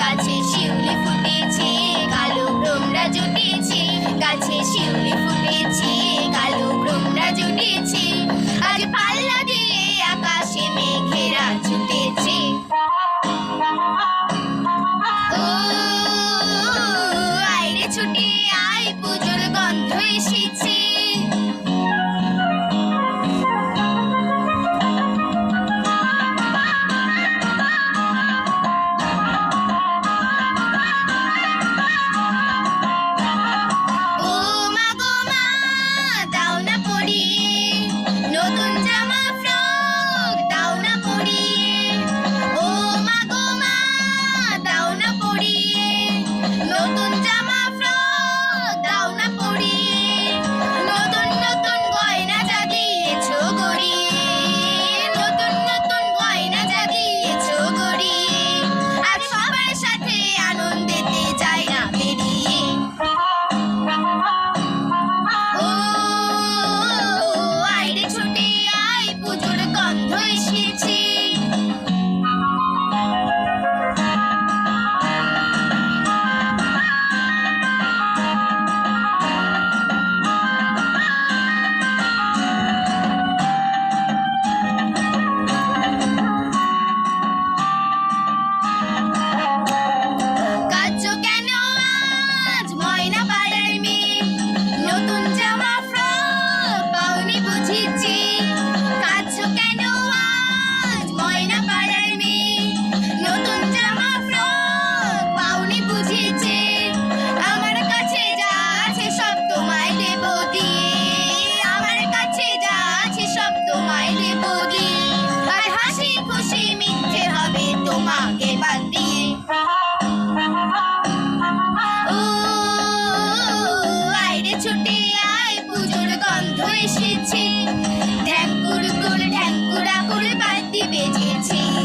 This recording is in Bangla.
গাছে শিউলি ফুটেছে কালো ভ্রমরা জুটেছে গাছে শিউলি আয় পুজোর গন্ধ এসেছে। ঢ্যাঙ্কুর কুল ঢ্যাঙ্কুরা করে বাতি বেজেছে।